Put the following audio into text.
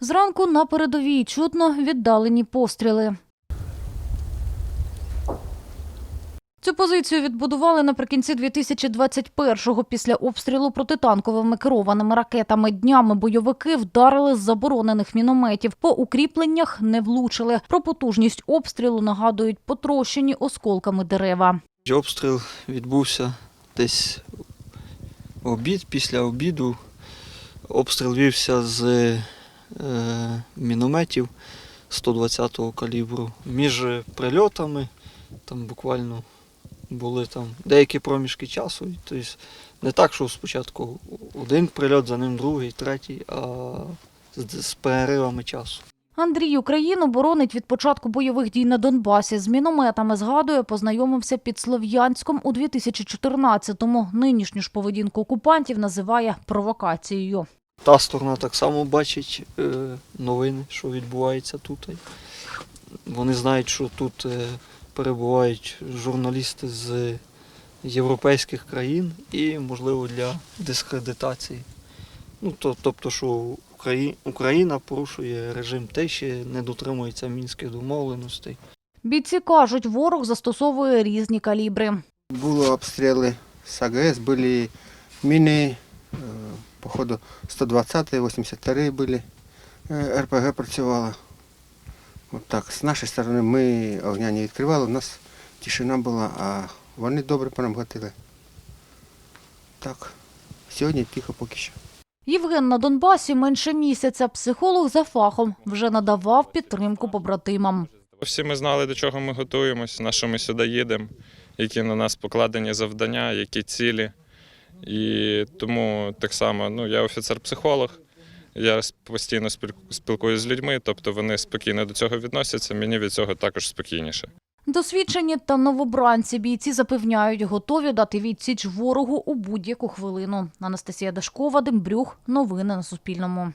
Зранку на передовій чутно віддалені постріли. Цю позицію відбудували наприкінці 2021-го після обстрілу протитанковими керованими ракетами. Днями бойовики вдарили з заборонених мінометів. По укріпленнях не влучили. Про потужність обстрілу нагадують потрощені осколками дерева. Обстріл відбувся десь обід, після обіду. Обстріл вівся з мінометів 120-го калібру. Між прильотами там буквально були там деякі проміжки часу. Тобто не так, що спочатку один прильот, за ним другий, третій, а з переривами часу. Андрій Україну боронить від початку бойових дій на Донбасі. З мінометами згадує, познайомився під Слов'янськом у 2014-му. Нинішню ж поведінку окупантів називає провокацією. Та сторона так само бачить е, новини, що відбувається тут. Вони знають, що тут е, перебувають журналісти з європейських країн і, можливо, для дискредитації. Ну, то, тобто, що Украї... Україна порушує режим тиші, не дотримується мінських домовленостей. Бійці кажуть, ворог застосовує різні калібри. Були обстріли з АГС, були міни, е, походу 120 82 були, е, РПГ працювала. От так, з нашої сторони ми огня не відкривали, у нас тишина була, а вони добре по нам гатили. Так, сьогодні тихо поки що. Євген на Донбасі менше місяця. Психолог за фахом вже надавав підтримку побратимам. Всі ми знали, до чого ми готуємося, на що ми сюди їдемо, які на нас покладені завдання, які цілі. І тому так само ну, я офіцер-психолог, я постійно спіл- спілкуюся з людьми, тобто вони спокійно до цього відносяться, мені від цього також спокійніше. Досвідчені та новобранці бійці запевняють, готові дати відсіч ворогу у будь-яку хвилину. Анастасія Дашкова, Дембрюх. Новини на Суспільному.